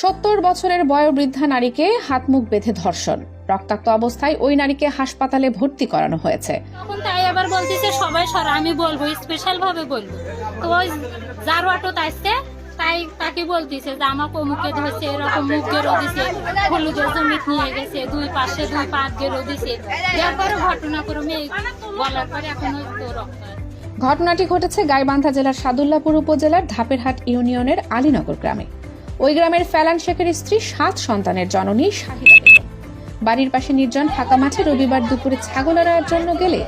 সত্তর বছরের বয়োবৃদ্ধা নারীকে হাত মুখ বেঁধে ধর্ষণ। রক্তাক্ত অবস্থায় ওই নারীকে হাসপাতালে ভর্তি করানো হয়েছে। তখন তাই আবার বলতেছে সবাই সর আমি বলব স্পেশাল ভাবে বলব। তো ওই যার অটো আসছে তাই তাকে বলতেছে যে আমাকে মুখে ধরছে এরকম মুখ গেরো দিছে হলুদের জমিত নিয়ে গেছে দুই পাশে দুই পাক গেরো দিছে। তারপরে ঘটনাক্রমে বলার পরে এখন রক্ত। ঘটনাটি ঘটেছে গাইবান্ধা জেলার সাদুল্লাপুর উপজেলার ধাপেরহাট ইউনিয়নের আলীনগর গ্রামে। ওই গ্রামের ফেলান শেখের স্ত্রী সাত সন্তানের জননী শাহিদা বেগম। বাড়ির পাশে নির্জন ফাঁকা মাঠে রবিবার দুপুরে ছাগল আড়ার জন্য গেলে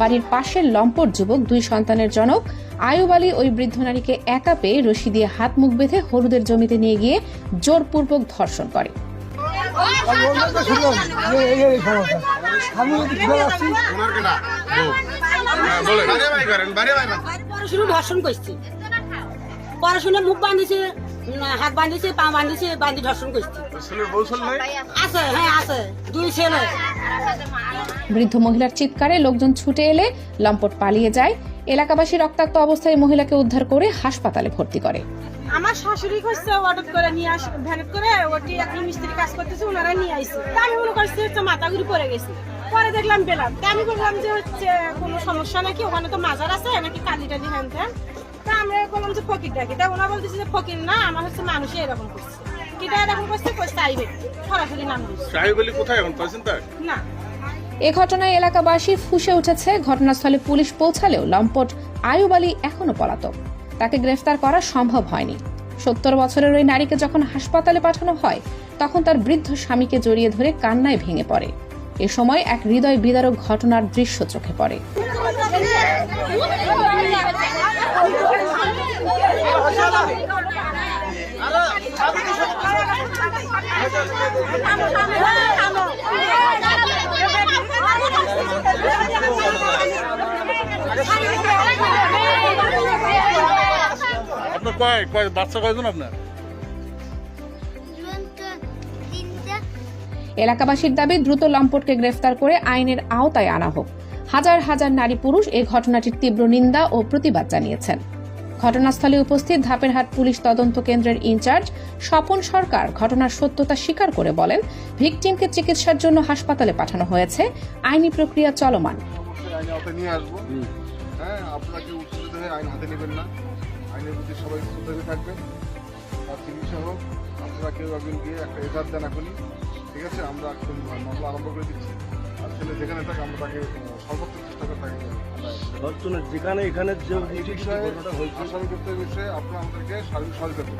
বাড়ির পাশের লম্পট যুবক দুই সন্তানের জনক আয়ুব আলী ওই বৃদ্ধ নারীকে একা পেয়ে রশি দিয়ে হাত মুখ বেঁধে হলুদের জমিতে নিয়ে গিয়ে জোরপূর্বক ধর্ষণ করে। হ্যাঁ ধর্ষণ করছে। পড়াশুনো মুখ বাঁধিছে হাত বাঁধিছে পা বাঁধিছে বাঁধি ধর্ষণ করছে। আছে হ্যাঁ আছে দুই ছেলে। বৃদ্ধ মহিলার চিৎকারে লোকজন ছুটে এলে লম্পট পালিয়ে যায়। এলাকাবাসী রক্তাক্ত অবস্থায় মহিলাকে উদ্ধার করে হাসপাতালে ভর্তি করে। আমার শাশুড়ি করছে অর্ডার করে নিয়ে আস ভ্যানেট করে ওটি এখন মিস্ত্রি কাজ করতেছে ওনারা নিয়ে আইছে। তা আমি মনে করছি হচ্ছে মাথা ঘুরে পড়ে গেছি। পরে দেখলাম পেলাম তা আমি বললাম যে হচ্ছে কোনো সমস্যা নাকি? ওখানে তো মাজার আছে নাকি কালি টালি হ্যান আমরা বললাম যে ফকির ডাকি। তা ওনা বলতেছে যে ফকির না আমার হচ্ছে মানুষই এরকম করছে। কিটা এরকম করছে? সরাসরি নাম দিচ্ছে কোথায় এখন? পাইছেন তার? না। এ ঘটনায় এলাকাবাসী ফুসে উঠেছে। ঘটনাস্থলে পুলিশ পৌঁছালেও লম্পট আয়ুব আলী এখনও পলাতক। তাকে গ্রেফতার করা সম্ভব হয়নি। সত্তর বছরের ওই নারীকে যখন হাসপাতালে পাঠানো হয় তখন তার বৃদ্ধ স্বামীকে জড়িয়ে ধরে কান্নায় ভেঙে পড়ে। এ সময় এক হৃদয় বিদারক ঘটনার দৃশ্য চোখে পড়ে। আপনার কয় কয় বাচ্চা কয়জন আপনার? এলাকাবাসীর দাবি, দ্রুত লম্পটকে গ্রেফতার করে আইনের আওতায় আনা হোক। হাজার হাজার নারী পুরুষ এই ঘটনাটির তীব্র নিন্দা ও প্রতিবাদ জানিয়েছেন। ঘটনাস্থলে উপস্থিত ধাপেরহাট পুলিশ তদন্ত কেন্দ্রের ইনচার্জ স্বপন সরকার ঘটনার সত্যতা স্বীকার করে বলেন ভিকটিমকে চিকিৎসার জন্য হাসপাতালে পাঠানো হয়েছে। আইনি প্রক্রিয়া চলমান। হ্যাঁ আপনারা কেউ একজন গিয়ে একটা এজার দেন এখনই। ঠিক আছে আমরা এখন মামলা আরম্ভ করে দিচ্ছি। ছেলে যেখানে থাকে আমরা তাকে সর্বোচ্চ চেষ্টা করে তাকে ধর্ষণের যেখানে এখানে যে বিষয়ে আসামি করতে বিষয়ে আপনারা আমাদেরকে সার্বিক সহযোগিতা